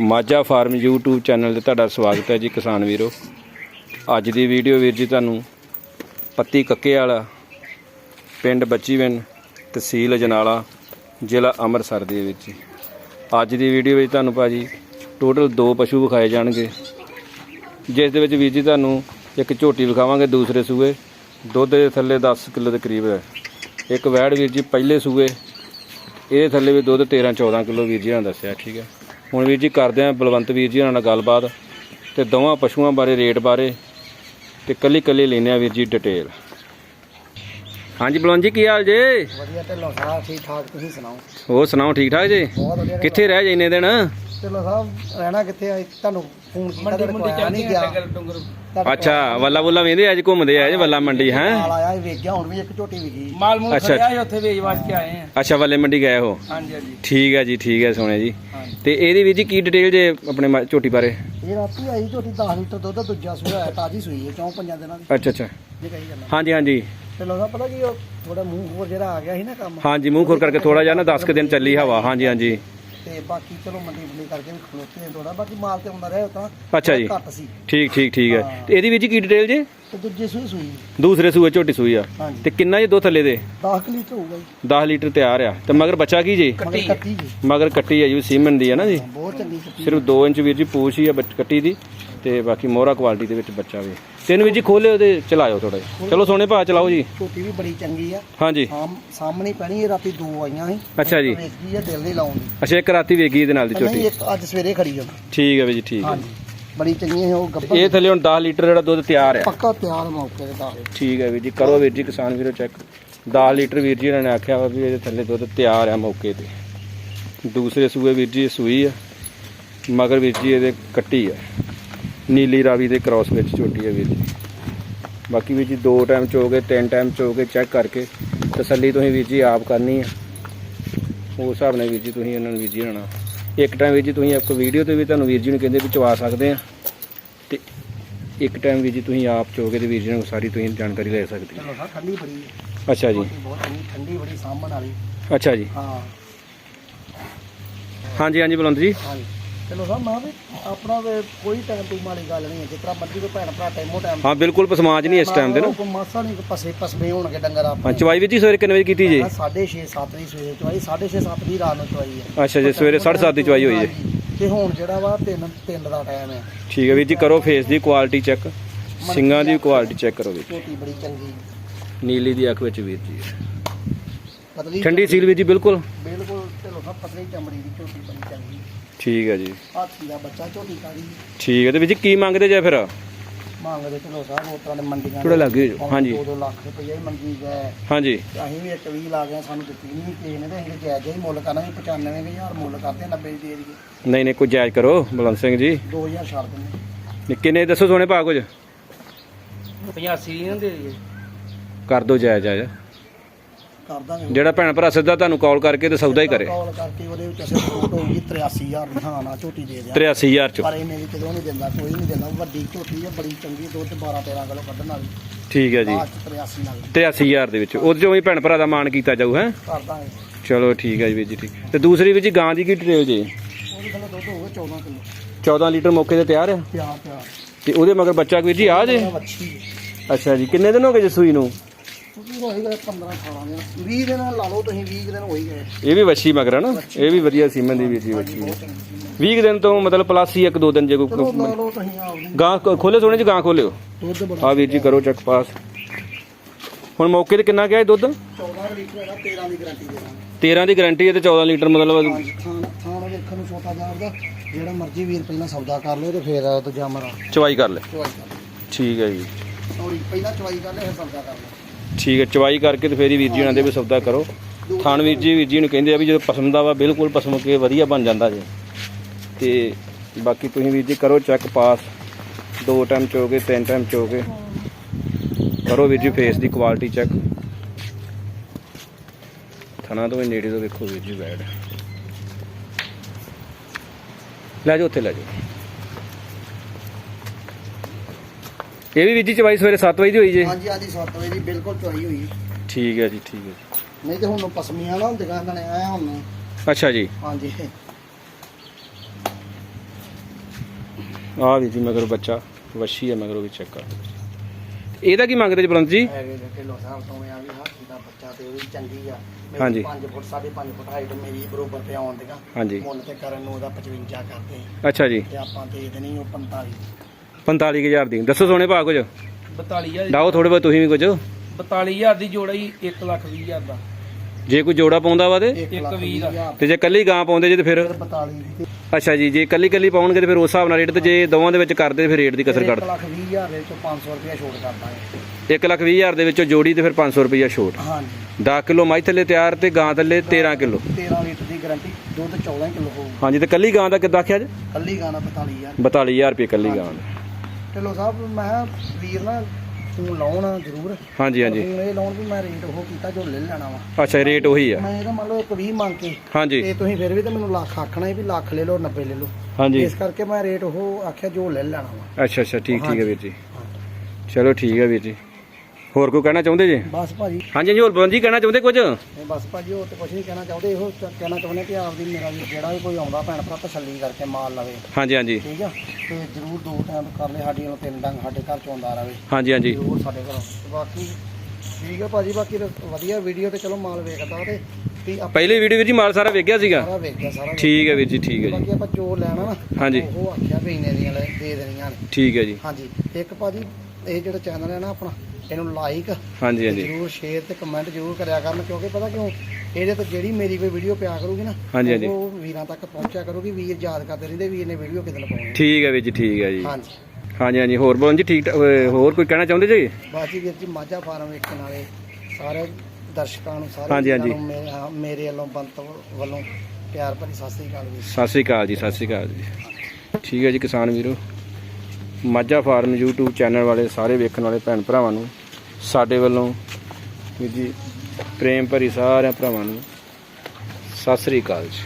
Majha farm YouTube channel ਤੇ ਤੁਹਾਡਾ ਸਵਾਗਤ ਹੈ ਜੀ ਕਿਸਾਨ ਵੀਰੋ। ਅੱਜ ਦੀ ਵੀਡੀਓ ਵੀਰ ਜੀ ਤੁਹਾਨੂੰ ਪੱਤੀ ਕੱਕੇ ਵਾਲਾ ਪਿੰਡ ਬੱਚੀਵਿੰਨ ਤਹਿਸੀਲ ਅਜਨਾਲਾ, ਜ਼ਿਲ੍ਹਾ ਅੰਮ੍ਰਿਤਸਰ ਦੇ ਵਿੱਚ ਅੱਜ ਦੀ ਵੀਡੀਓ ਵਿੱਚ ਤੁਹਾਨੂੰ ਭਾਜੀ ਟੋਟਲ ਦੋ ਪਸ਼ੂ ਵਿਖਾਏ ਜਾਣਗੇ। ਜਿਸ ਦੇ ਵਿੱਚ ਵੀਰ ਜੀ ਤੁਹਾਨੂੰ ਇੱਕ ਝੋਟੀ ਵਿਖਾਵਾਂਗੇ ਦੂਸਰੇ ਸੂਏ। ਦੁੱਧ ਦੇ ਥੱਲੇ 10 ਕਿਲੋ ਦੇ ਕਰੀਬ ਹੈ। ਇੱਕ ਵੈੜ ਵੀਰ ਜੀ ਪਹਿਲੇ ਸੂਏ। ਇਹਦੇ ਥੱਲੇ ਵੀ ਦੁੱਧ 13 14 ਕਿਲੋ ਵੀਰ ਜੀ ਨੇ ਦੱਸਿਆ, ਠੀਕ ਹੈ। ਹੁਣ ਵੀਰ ਜੀ ਕਰਦੇ ਆਂ ਬਲਵੰਤ ਵੀਰ ਜੀ ਨਾਲ ਗੱਲਬਾਤ ਤੇ ਦੋਵਾਂ ਪਸ਼ੂਆਂ ਬਾਰੇ ਰੇਟ ਬਾਰੇ ਤੇ ਕੱਲੀ ਕੱਲੀ ਲੈਨੇ ਆ ਵੀਰ ਜੀ ਡਿਟੇਲ। ਹਾਂਜੀ ਬਲਵੰਤ ਜੀ ਕੀ ਹਾਲ ਜੇ? ਵਧੀਆ ਢਿੱਲੋਂ ਸਾਹਿਬ ਠੀਕ ਠਾਕ ਤੁਸੀਂ ਸੁਣਾਓ? ਹੋਰ ਸੁਣਾਓ ਠੀਕ ਠਾਕ ਜੀ ਕਿੱਥੇ ਰਹਿ ਜੇ ਇੰਨੇ ਦਿਨ? ਢਿੱਲੋਂ ਸਾਹਿਬ ਰਹਿਣਾ ਕਿੱਥੇ ਆ? ਤੁਹਾਨੂੰ ਫੋਨ ਕੀਤਾ ਤੇ ਕੋਈ ਨਹੀਂ ਗਿਆ। ਅੱਛਾ ਵੱਲਾ ਬੁੱਲਾ ਵੇਂਦੇ ਅੱਜ ਘੁੰਮਦੇ ਆ ਜੀ ਵੱਲਾ ਮੰਡੀ ਹੈ ਨਾਲ ਆਇਆ ਇਹ ਵੇਖ ਗਿਆ ਹੁਣ ਵੀ ਇੱਕ ਝੋਟੀ ਵਿਖੀ ਮਾਲ ਮੂਲ ਅੱਛਾ। ਖੜਿਆ ਸੀ ਉੱਥੇ ਵੇਚ ਵਾਜ ਕੇ ਆਏ ਆ। ਅੱਛਾ ਵੱਲੇ ਮੰਡੀ ਗਏ ਹੋ? ਹਾਂਜੀ ਹਾਂਜੀ। ਠੀਕ ਹੈ ਜੀ ਠੀਕ ਹੈ ਸੋਹਣੇ ਜੀ। ਤੇ ਇਹਦੀ ਜੀ ਕੀ ਡਿਟੇਲ ਜੇ ਆਪਣੇ ਝੋਟੀ ਬਾਰੇ? ਇਹ ਰਾਤੀ ਆਈ ਝੋਟੀ 10 ਲੀਟਰ ਦੁੱਧ ਦੂਜਾ ਸੂਆ ਹੈ ਤਾਜੀ ਸੂਈ ਹੈ ਚੌਂ ਪੰਜਾਂ ਦਿਨਾਂ ਦੀ। ਅੱਛਾ ਅੱਛਾ। ਹਾਂਜੀ ਹਾਂਜੀ। ਢਿੱਲੋਂ ਸਾਹਿਬ ਪਤਾ ਕੀ ਉਹ ਥੋੜਾ ਮੂੰਹ ਹੋਰ ਜਿਹੜਾ ਆ ਗਿਆ ਸੀ ਨਾ ਕੰਮ। ਹਾਂਜੀ ਮੂੰਹ ਖੁਰ ਕਰਕੇ ਥੋੜਾ ਜਿਹਾ ਨਾ 10 ਕੁ ਦਿਨ ਚੱਲੀ ਹਵਾ। ਹਾਂਜੀ ਹਾਂਜੀ। ਤੇ ਬਾਕੀ ਚਲੋ ਮੰਡੀ ਮੰਡੀ ਕਰਕੇ ਵੀ ਖਲੋਤੇ ਨੇ ਥੋੜਾ ਬਾਕੀ ਮਾਲ ਤੇ ਆਉਂਦਾ ਰਿਹਾ ਤਾਂ ਅੱਛਾ ਜੀ। ਘੱਟ ਸੀ। ਠੀਕ ਠੀਕ ਠੀਕ ਹੈ। ਤੇ ਇਹਦੀ ਵੀਰ ਜੀ ਕੀ ਡਿਟੇਲ ਜੇ? ਤੇ ਦੂਜੇ ਸੂਈ ਸੂਈ। ਦੂਸਰੇ ਸੂਏ ਝੋਟੀ ਸੂਈ ਆ। ਹਾਂਜੀ। ਤੇ ਕਿੰਨਾ ਜੀ ਦੋ ਥੱਲੇ ਦੇ? 10 ਲੀਟਰ ਹੋਊਗਾ ਜੀ। 10 ਲੀਟਰ ਤਿਆਰ ਆ। ਤੇ ਮਗਰ ਬੱਚਾ ਕੀ ਜੀ? ਮਗਰ ਕੱਟੀ ਜੀ। ਮਗਰ ਕੱਟੀ ਆ ਜੀ ਸੀਮਨ ਦੀ ਆ ਨਾ ਜੀ। ਬਹੁਤ ਚੰਗੀ ਕੱਟੀ। ਸਿਰਫ 2 ਇੰਚ ਵੀਰ ਜੀ ਪੂਛ ਹੀ ਆ ਬੱਚ- ਕੱਟੀ ਦੀ। ਤੇ ਬਾਕੀ ਮੋਹਰਾ ਕੁਆਲਿਟੀ ਦੇ ਵਿੱਚ ਬੱਚਾ ਵੀ। ਤਿੰਨ ਵੀਰ ਜੀ ਖੋਲੇ ਉਹਦੇ ਚਲਾਇਓ ਥੋੜਾ ਚਲੋ ਸੋਨੇ ਭਾ ਚਲਾਓ ਜੀ। ਝੋਟੀ ਵੀ ਬੜੀ ਚੰਗੀ ਆ। ਹਾਂਜੀ। ਸਾਮ ਸਾਹਮਣੇ ਪੈਣੀ ਇਹ ਰਾਤੀ ਦੋ ਆਈਆਂ ਸੀ। ਅੱਛਾ ਜੀ। ਵੇਖੀ ਆ ਦਿਲ ਨਹੀਂ ਲਾਉਂਦੀ ਅੱਛਾ ਇੱਕ ਰਾਤੀ ਵੇਗੀ ਇਹਦੇ ਨਾਲ ਦੀ ਝੋਟੀ। ਅੱਜ ਸਵੇਰੇ ਖੜੀ ਆ। ਠੀਕ ਹੈ ਵੀਰ ਜੀ ਠੀਕ ਹੈ ਹਾਂਜੀ। ਬੜੀ ਚੰਗੀ ਹੈ ਉਹ ਗੱਬਰ। ਇਹ ਥੱਲੇ ਹੁਣ 10 ਲੀਟਰ ਜਿਹੜਾ ਦੁੱਧ ਤਿਆਰ ਆ। ਪੱਕਾ ਤਿਆਰ ਮੌਕੇ ਤੇ ਦਾ ਠੀਕ ਹੈ ਵੀਰ ਜੀ ਕਰੋ ਵੀਰ ਜੀ ਕਿਸਾਨ ਵੀਰੋ ਚੈੱਕ 10 ਲੀਟਰ ਵੀਰ ਜੀ ਇਹਨਾਂ ਨੇ ਆਖਿਆ ਵਾ ਵੀ ਇਹਦੇ ਥੱਲੇ ਦੁੱਧ ਤਿਆਰ ਆ ਮੌਕੇ ਤੇ। ਦੂਸਰੇ ਸੂਏ ਵੀਰ ਜੀ ਸੂਈ ਆ। ਮਗਰ ਵੀਰ ਜੀ ਇਹਦੇ ਕੱਟੀ ਆ। ਨੀਲੀ ਰਾਵੀ ਦੇ ਕ੍ਰਾਸ ਵਿੱਚ ਝੋਟੀ ਆ ਵੀਰ ਜੀ। ਬਾਕੀ ਵੀਰ ਜੀ ਦੋ ਟਾਈਮ ਚੋਗੇ ਤਿੰਨ ਟਾਈਮ ਚੋਗੇ ਚੈੱਕ ਕਰਕੇ ਤਸੱਲੀ ਤੁਸੀਂ ਵੀਰ ਜੀ ਆਪ ਕਰਨੀ ਆ ਉਸ ਹਿਸਾਬ ਨਾਲ ਵੀਰ ਜੀ ਤੁਸੀਂ ਇਹਨਾਂ ਨੂੰ ਵੀਰ ਜੀ ਹੋਣਾ। ਇੱਕ ਟਾਈਮ ਵੀਰ ਜੀ ਤੁਸੀਂ ਇੱਕ ਵੀਡੀਓ ਤੇ ਵੀ ਤੁਹਾਨੂੰ ਵੀਰ ਜੀ ਨੂੰ ਕਹਿੰਦੇ ਵੀ ਚਵਾ ਸਕਦੇ ਆ ਤੇ ਇੱਕ ਟਾਈਮ ਵੀਰ ਜੀ ਤੁਸੀਂ ਆਪ ਚੋਗੇ ਤੇ ਵੀਰ ਜੀ ਨੂੰ ਸਾਰੀ ਤੁਸੀਂ ਜਾਣਕਾਰੀ ਲੈ ਸਕਦੇ ਠੰਡੀ ਬੜੀ ਹੈ। ਹੋ ਅੱਛਾ ਜੀ। ਝੋਟੀ ਬਹੁਤ ਚੰਗੀ ਠੰਡੀ ਬੜੀ ਸਾਂਭਣ ਵਾਲੀ। ਅੱਛਾ ਜੀ। ਹਾਂ। ਹਾਂਜੀ ਹਾਂਜੀ ਬਲਵੰਤ ਜੀ। ਹਾਂਜੀ। ਚਲੋ ਸਾ ਮੈਂ ਵੀ ਆਪਣਾ ਤੇ ਕੋਈ ਟਾਈਮ ਟੂਮ ਵਾਲੀ ਗੱਲ ਨਹੀਂ ਹੈ ਜਿਤਨਾ ਮਰਜ਼ੀ ਕੋਈ ਭੈਣ ਭਰਾ ਟਾਈਮੋ ਟਾਈਮ ਹਾਂ ਬਿਲਕੁਲ ਪਸਮਾਜ ਨਹੀਂ ਇਸ ਟਾਈਮ ਦੇ ਨਾ। ਕੋਈ ਮਾਸਾ ਨਹੀਂ ਕੋਈ ਪਸੇ ਪਸਮੇ ਹੋਣਗੇ ਡੰਗਰ ਹਾਂ ਆਪਣੇ ਚਵਾਈ ਵੀਰ ਜੀ ਸਵੇਰੇ ਕਿੰਨੇ ਵਜੇ ਕੀਤੀ ਜੀ? 6:30 7 ਦੀ ਸਵੇਰੇ ਚਵਾਈ 6:30 7 ਦੀ ਰਾਤ ਨੂੰ ਚਵਾਈ ਹੈ। ਅੱਛਾ ਜੀ ਸਵੇਰੇ 7:30 ਦੀ ਚਵਾਈ ਹੋਈ ਹੈ। ਤੇ ਹੁਣ ਜਿਹੜਾ ਵਾ ਤਿੰਨ ਤਿੰਨ ਦਾ ਟਾਈਮ ਹੈ। ਠੀਕ ਹੈ ਵੀਰ ਜੀ ਕਰੋ ਫੇਸ ਦੀ ਕੁਆਲਿਟੀ ਚੈੱਕ ਸਿੰਗਾਂ ਦੀ ਕੁਆਲਿਟੀ ਚੈੱਕ ਕਰੋ ਵੀਰ ਝੋਟੀ ਬੜੀ ਚੰਗੀ ਨੀਲੀ ਦੀ ਅੱਖ ਵਿੱਚ ਵੀਰ ਜੀ। ਪਤਲੀ ਠੰਡੀ ਸੀਲ ਵੀਰ ਜੀ ਬਿਲਕੁਲ। ਬਿਲਕੁਲ ਚਲੋ ਸਭ ਪਤਲੀ ਚਮੜੀ ਦੀ ਝੋਟੀ ਬੜੀ ਚੰਗੀ ਠੀਕ ਹੈ ਜੀ। ਹਾਥੀ ਦਾ ਬੱਚਾ ਝੋਟੀ ਕਾੜੀ ਠੀਕ ਹੈ ਤੇ ਵੀਰ ਜੀ ਕੀ ਮੰਗਦੇ ਜੇ ਫਿਰ? ਮੰਗਦੇ ਚਲੋ ਸਾਹਿਬ ਉਸ ਤਰ੍ਹਾਂ ਦੇ ਮੰਡੀਆਂ ਥੋੜਾ ਲੱਗ ਜਾਓ, ਹਾਂਜੀ। 2 ਲੱਖ ਰੁਪਏ ਹੀ ਮੰਗੀ ਗਏ ਹਾਂਜੀ। ਤੇ ਅਸੀਂ ਵੀ ਇੱਕ 20 ਲਾ ਗਏ ਸਾਨੂੰ ਦਿੱਤੀ ਨਹੀਂ ਕਿਸੇ ਨੇ ਤੇ ਅਸੀਂ ਜਾਇਜ਼ ਹੀ ਮੁੱਲ ਕਰਨਾ ਵੀ 95000 ਮੁੱਲ ਕਰਦੇ 90 ਦੀ ਦੇ ਦਈਏ। ਨਹੀਂ ਨਹੀਂ ਕੋਈ ਜਾਇਜ਼ ਕਰੋ ਬਲਵੰਤ ਸਿੰਘ ਜੀ। 2000 ਛੱਡ ਦਿੰਦੇ। ਨਹੀਂ, ਕਿੰਨੇ ਦੱਸੋ ਸੋਨੇ ਪਾ ਕੁਝ? 85 ਇਹਨਾਂ ਦੇ ਦਈਏ। ਕਰ ਦੋ ਜਾਇਜ਼ ਜਾਇਜ਼ ਕਰ ਦਾਂਗੇ। ਜਿਹੜਾ ਭੈਣ ਭਰਾ ਸਿੱਧਾ ਤੁਹਾਨੂੰ ਕਾਲ ਕਰਕੇ ਤੇ ਸੌਦਾ ਹੀ ਕਰੇ। ਕਾਲ ਕਰਕੇ ਉਹਦੇ ਵਿੱਚ ਅਸੀਂ ਛੋਟ ਹੋਊਗੀ 83000 ਦੀ ਹਾਂ ਨਾ ਝੋਟੀ ਦੇ ਦਿਆਂ 83000 ਚ। ਪਰ ਇਹ ਮੇਰੀ ਕਿਦੋਂ ਨਹੀਂ ਦਿੰਦਾ ਕੋਈ ਨਹੀਂ ਦਿੰਦਾ। ਵੱਡੀ ਝੋਟੀ ਹੈ ਬੜੀ ਚੰਗੀ ਦੁੱਧ 12 13 ਕਿਲੋ ਕੱਢਣ ਵਾਲੀ। ਠੀਕ ਹੈ ਜੀ। ਬਾਅਦ ਚ 83 ਨਾਲ। 83000 ਦੇ ਵਿੱਚ। ਉਹਦੇ ਚੋਂ ਵੀ ਭੈਣ ਭਰਾ ਦਾ ਮਾਣ ਕੀਤਾ ਜਾਊ ਹੈ? ਕਰ ਦਾਂਗੇ। ਚਲੋ ਠੀਕ ਹੈ ਜੀ ਵੀਰ ਜੀ ਠੀਕ। ਤੇ ਦੂਸਰੀ ਵੀਰ ਜੀ ਗਾਂ ਦੀ ਕੀ ਡਿਟੇਲ ਜੀ? ਉਹਦੇ ਥੱਲੇ ਦੁੱਧ ਹੋਊਗਾ 14 ਕਿਲੋ। 14 ਲੀਟਰ ਮੌਕੇ ਤੇ ਤਿਆਰ ਪਿਆਰ ਪਿਆਰ ਤੇ ਉਹਦੇ ਮਗਰ ਬੱਚਾ ਵੀਰ ਜੀ ਆ ਜੇ? ਹੈ। ਅੱਛਾ ਜੀ ਕਿੰਨੇ ਦਿਨ ਹੋ ਗਏ ਜੀ ਸੂਈ ਨੂੰ? ਤੁਸੀਂ ਹੋਈ ਗਏ 15 18 ਦਿਨ 20 ਦਿਨ ਲਾ ਲਓ ਤੁਸੀਂ 20 ਦਿਨ ਹੋਈ ਗਏ। ਇਹ ਵੀ ਵੱਛੀ ਮਗਰ ਨਾ। ਇਹ ਵੀ ਵਧੀਆ ਸੀਮਨ ਦੀ ਵੀਰ ਜੀ ਵੱਛੀ। 20 ਦਿਨ ਤੋਂ ਮਤਲਬ ਪਲੱਸ ਹੀ ਇੱਕ ਦੋ ਦਿਨ ਜੇ ਚਲੋ ਕੋਈ ਲਾ ਲਓ ਤੁਸੀਂ ਆਪਦੀ ਗਾਂ ਖੋਲੇ ਸੋਨੇ ਚ ਗਾਂ ਖੋਲਿਓ ਦੁੱਧ ਬੜਾ ਆ ਵੀਰ ਜੀ ਕਰੋ ਚੱਕ ਪਾਸ ਹੁਣ ਮੌਕੇ ਤੇ ਕਿੰਨਾ ਗਿਆ ਇਹ ਦੁੱਧ? 14 ਲੀਟਰ ਹੈਗਾ 13 ਦੀ ਗਾਰੰਟੀ ਦੇ ਦਾਂਗੇ। 13 ਦੀ ਗਾਰੰਟੀ ਹੈ ਤੇ 14 ਲੀਟਰ ਮਤਲਬ ਹਾਂਜੀ ਥਾਣ ਥਾਣ ਵੇਖਣ ਨੂੰ ਛੋਟਾ ਉਹਦਾ ਜਿਹੜਾ ਮਰਜ਼ੀ ਵੀਰ ਪਹਿਲਾਂ ਸੌਦਾ ਕਰ ਲਓ ਤੇ ਫਿਰ ਦੂਜਾ ਮਰਾ। ਚਵਾਈ ਕਰ ਲੈ। ਚਵਾਈ ਕਰ ਲਓ ਠੀਕ ਹੈ ਜੀ। ਸੌਰੀ ਪਹਿਲਾਂ ਚਵਾਈ ਕਰ ਲੈ ਫਿਰ ਸੌਦਾ ਕਰ ਲਓ ਠੀਕ ਹੈ ਚਵਾਈ ਕਰਕੇ ਤੇ ਫੇਰ ਹੀ ਵੀਰ ਜੀ ਉਹਨਾਂ ਦੇ ਵੀ ਸੌਦਾ ਕਰੋ। ਥਾਣ ਵੀਰ ਜੀ ਵੀਰ ਜੀ ਨੂੰ ਕਹਿੰਦੇ ਆ ਵੀ ਜਦੋਂ ਪਸਮ ਦਾ ਵਾ ਬਿਲਕੁਲ ਪਸਮ ਕੇ ਵਧੀਆ ਬਣ ਜਾਂਦਾ ਜੀ। ਤੇ ਬਾਕੀ ਤੁਸੀਂ ਵੀਰ ਜੀ ਕਰੋ ਚੈੱਕ ਪਾਸ ਦੋ ਟਾਈਮ ਚੋਗੇ, ਤਿੰਨ ਟਾਈਮ ਚੋਗੇ। ਕਰੋ ਵੀਰ ਜੀ ਫੇਸ ਦੀ ਕੁਆਲਿਟੀ ਚੈੱਕ ਥਣਾ ਤੋਂ ਵੀ ਨੇੜੇ ਤੋਂ ਵੇਖੋ ਵੀਰ ਜੀ ਬੈਡ ਲੈ ਜਾਓ, ਉੱਥੇ ਲੈ ਜਾਓ। ਇਹ ਵੀ ਵੀਰ ਜੀ ਚਵਾਈ ਸਵੇਰੇ 7 ਵਜੇ ਦੀ ਹੋਈ ਜੀ? ਹਾਂਜੀ ਹਾਂਜੀ 7 ਵਜੇ ਦੀ ਬਿਲਕੁਲ ਚਵਾਈ ਹੋਈ ਠੀਕ ਹੈ ਜੀ ਠੀਕ ਹੈ ਜੀ। ਨਹੀਂ ਤੇ ਹੁਣ ਪਸਮੀਆਂ ਨਾ ਹੁੰਦੀਆਂ ਨੇ ਆਇਆ ਹੁਣ ਅੱਛਾ ਜੀ। ਹਾਂਜੀ। ਆ ਵੀ ਜੀ ਮਗਰ ਬੱਚਾ ਵੱਛੀ ਹੈ ਮਗਰ ਉਹ ਵੀ ਚੈੱਕ ਕਰ। ਇਹਦਾ ਕੀ ਮੰਗਦੇ ਜੀ ਬਲੰਦ ਜੀ? ਹੈਗੇ ਨੇ ਢਿੱਲੋਂ ਸਾਹਿਬ ਤੋਂ ਆ ਵੀ ਹਾਥੀ ਦਾ ਬੱਚਾ ਤੇ ਉਹ ਵੀ ਚੰਗੀ ਆ। ਹਾਂਜੀ। 5 ਫੁੱਟ 5.5 ਫੁੱਟ ਹਾਈਟ ਮੇਰੀ ਬਰੋਬਰ ਤੇ ਆਉਣ ਦੀਆਂ। ਹਾਂਜੀ। ਮੁੱਲ ਤੇ ਕਰਨ ਨੂੰ ਉਹਦਾ 55 ਕਰਦੇ। ਅੱਛਾ ਜੀ। ਤੇ ਆਪਾਂ ਦੇ ਦੇਣੀ ਉਹ 45 45000 ਦੀ। ਦੱਸੋ ਸੋਹਣੇ ਭਾ ਕੁਝ। 42000 ਲਾਓ ਥੋੜੇ ਬਹੁਤ ਤੁਸੀਂ ਵੀ ਕੁਝ। 42000 ਦੀ ਜੋੜਾ ਹੀ 1 ਲੱਖ 20000 ਦਾ। ਜੇ ਕੋਈ ਜੋੜਾ ਪਾਉਂਦਾ ਵਾ ਤੇ? ਇੱਕ ਵੀਹ ਦਾ। ਤੇ ਜੇ ਕੱਲੀ ਗਾਂ ਪਾਉਂਦੇ ਜੇ ਤੇ ਫਿਰ? 42 ਦੀ ਅੱਛਾ ਜੀ ਜੇ ਕੱਲੀ ਕੱਲੀ ਪਾਉਣਗੇ ਤੇ ਫਿਰ ਉਸ ਹਿਸਾਬ ਨਾਲ ਰੇਟ ਤੇ ਜੇ ਦੋਵਾਂ ਦੇ ਵਿੱਚ ਕਰਦੇ ਫਿਰ ਰੇਟ ਦੀ ਕਸਰ ਕੱਢ 1 ਲੱਖ 20 ਹਜ਼ਾਰ ਦੇ ਵਿੱਚੋਂ 500 ਰੁਪਏ ਛੋਟ ਕਰ ਦਾਂਗੇ 1 ਲੱਖ 20 ਹਜ਼ਾਰ ਦੇ ਵਿੱਚੋਂ ਜੋੜੀ ਤੇ ਫਿਰ 500 ਰੁਪਈਆ ਛੋਟ। ਹਾਂਜੀ। 10 ਕਿਲੋ ਮੱਝ ਥੱਲੇ ਤਿਆਰ ਤੇ ਗਾਂ ਥੱਲੇ 13 ਕਿਲੋ। 13 ਲੀਟਰ ਦੀ ਗਾਰੰਟੀ ਦੁੱਧ 14 ਕਿਲੋ ਹੋਊ। ਹਾਂਜੀ ਤੇ ਕੱਲੀ ਗਾਂ ਦਾ ਕਿੱਦਾਂ ਆਖਿਆ ਜੀ ਕੱਲੀ ਗਾਣਾ 45000 42000 ਰੁਪਏ ਕੱਲੀ ਗਾਂ ਦਾ। ਢਿੱਲੋਂ ਸਾਹਿਬ ਮੈਂ ਕਿਹਾ ਵੀਰ ਨਾ ਤੂੰ ਲਾਉਣ ਜ਼ਰੂਰ। ਹਾਂਜੀ ਹਾਂਜੀ। ਤੂੰ ਇਹ ਲਾਉਣ ਵੀ ਮੈਂ ਰੇਟ ਉਹ ਕੀਤਾ ਜੋ ਲੈ ਲੈਣਾ ਵਾ। ਅੱਛਾ ਰੇਟ ਉਹੀ ਆ। ਮੈਂ ਇਹਦਾ ਮੰਨ ਲਓ ਇੱਕ 20 ਮੰਗ ਕੇ। ਹਾਂਜੀ। ਤੇ ਤੁਸੀਂ ਫਿਰ ਵੀ ਤਾਂ ਮੈਨੂੰ ਲੱਖ ਆਖਣਾ ਹੀ ਵੀ ਲੱਖ ਲੈ ਲਓ 90 ਲੈ ਲਓ। ਹਾਂਜੀ। ਇਸ ਕਰਕੇ ਮੈਂ ਰੇਟ ਉਹ ਆਖਿਆ ਜੋ ਲੈ ਲੈਣਾ ਵਾ। ਅੱਛਾ ਅੱਛਾ ਠੀਕ ਠੀਕ ਹੈ ਵੀਰ ਜੀ। ਚਲੋ ਠੀਕ ਹੈ ਵੀਰ ਜੀ। ਹੋਰ ਕੋਈ ਕਹਿਣਾ ਚਾਹੁੰਦੇ ਜੀ? ਬਸ ਭਾਜੀ। ਹਾਂਜੀ ਹਾਂਜੀ ਹੋਰ ਬਲਵੰਤ ਜੀ ਕਹਿਣਾ ਚਾਹੁੰਦੇ ਕੁਝ? ਬਸ ਭਾਜੀ ਹੋਰ ਤੇ ਕੁਝ ਨਹੀਂ ਕਹਿਣਾ ਚਾਹੁੰਦੇ। ਇਹੋ ਚ- ਕਹਿਣਾ ਚਾਹੁੰਦੇ ਕਿ ਆਪਦੀ ਮੇਰਾ ਵੀ ਜਿਹੜਾ ਵੀ ਕੋਈ ਆਉਂਦਾ ਭੈਣ ਭਰਾ ਤਸੱਲੀ ਕਰਕੇ ਮਾਲ ਲਵੇ। ਹਾਂਜੀ ਹਾਂਜੀ। ਠੀਕ ਆ? ਤੇ ਜਰੂਰ ਦੋ ਟਾਈਮ ਕਰ ਲੈ ਸਾਡੀ ਨੂੰ ਤਿੰਨ ਡੰਗ ਸਾਡੇ ਘਰ ਚ ਆਉਂਦਾ ਰਵੇ ਹਾਂਜੀ ਹਾਂਜੀ। ਜਰੂਰ ਸਾਡੇ ਘਰੋਂ। ਤੇ ਬਾਕੀ ਠੀਕ ਆ ਭਾਜੀ ਬਾਕੀ ਤਾਂ ਵਧੀਆ ਵੀਡੀਓ ਤੇ ਚਲੋ ਮਾਲ ਵੇਖਦਾ ਤੇ ਆਪਾਂ ਪਹਿਲੀ ਵੀਡੀਓ ਵੀਰ ਜੀ ਮਾਲ ਸਾਰਾ ਵੇਖ ਗਿਆ ਸੀਗਾ? ਸਾਰਾ ਵੇਖ ਗਿਆ ਸਾਰਾ ਠੀਕ ਹੈ ਵੀਰ ਜੀ ਠੀਕ ਹੈ ਜੀ। ਬਾਕੀ ਆਪਾਂ ਜੋ ਲੈਣਾ ਨਾ ਹਾਂਜੀ। ਉਹ ਆਖਿਆ ਵੀ ਇੰਨੇ ਦੀਆਂ ਲੈ ਦੇ ਦੇਣੀਆਂ ਨੇ। ਠੀਕ ਹੈ ਜੀ। ਹਾਂਜੀ। ਇੱਕ ਭਾਜੀ ਇਹ ਜਿਹੜਾ ਚੈਨਲ ਹੈ ਨਾ ਆਪਣਾ ਇਹਨੂੰ ਲਾਈਕ ਹਾਂਜੀ ਹਾਂਜੀ। ਜਰੂਰ ਸ਼ੇਅਰ ਤੇ ਕਮੈਂਟ ਜਰੂਰ ਕਰਿਆ ਕਰਨ ਕਿਉਂਕਿ ਪਤਾ ਕਿਉਂ ਇਹਦੇ ਤੇ ਜਿਹੜੀ ਮੇਰੀ ਕੋਈ ਵੀਡੀਓ ਪਿਆ ਕਰੂਗੀ ਨਾ ਹਾਂਜੀ, ਹਾਂਜੀ। ਉਹ ਵੀਰਾਂ ਤੱਕ ਪਹੁੰਚਿਆ ਕਰੂਗੀ ਵੀਰ ਯਾਦ ਕਰਦੇ ਰਹਿੰਦੇ ਵੀਰ ਨੇ ਵੀਡੀਓ ਕਿਦਾਂ ਪਾਉਣੀ। ਠੀਕ ਹੈ ਵੀਰ ਜੀ ਠੀਕ ਹੈ ਜੀ। ਹਾਂਜੀ। ਹਾਂਜੀ ਹਾਂਜੀ। ਹੋਰ ਬਲਵੰਤ ਜੀ ਠੀਕ ਹੋਰ ਕੋਈ ਕਹਿਣਾ ਚਾਹੁੰਦੇ ਜੀ? ਬਾਕੀ ਵੀਰ ਜੀ ਮਾਝਾ ਫਾਰਮ ਵੇਖਣ ਵਾਲੇ ਸਾਰੇ ਦਰਸ਼ਕਾਂ ਨੂੰ ਸਾਰੇ ਮੇਰੇ ਵੱਲੋਂ ਬੰਤ ਵੱਲੋਂ ਪਿਆਰ ਭਰੀ ਸਤਿ ਸ੍ਰੀ ਅਕਾਲ ਵੀਰ ਸਤਿ ਸ੍ਰੀ ਅਕਾਲ ਜੀ ਸਤਿ ਸ੍ਰੀ ਅਕਾਲ ਜੀ। ਠੀਕ ਹੈ ਜੀ ਕਿਸਾਨ ਵੀਰੋ। ਮਾਝਾ ਫਾਰਮ YouTube ਚੈਨਲ ਵਾਲੇ ਸਾਰੇ ਵੇਖਣ ਵਾਲੇ ਭੈਣ ਭਰਾਵਾਂ ਨੂੰ, ਸਾਡੇ ਵੱਲੋਂ ਵੀਰ ਜੀ, ਪ੍ਰੇਮ ਭਰੀ ਸਾਰਿਆਂ ਭਰਾਵਾਂ ਨੂੰ ਸਤਿ ਸ੍ਰੀ ਅਕਾਲ ਜੀ।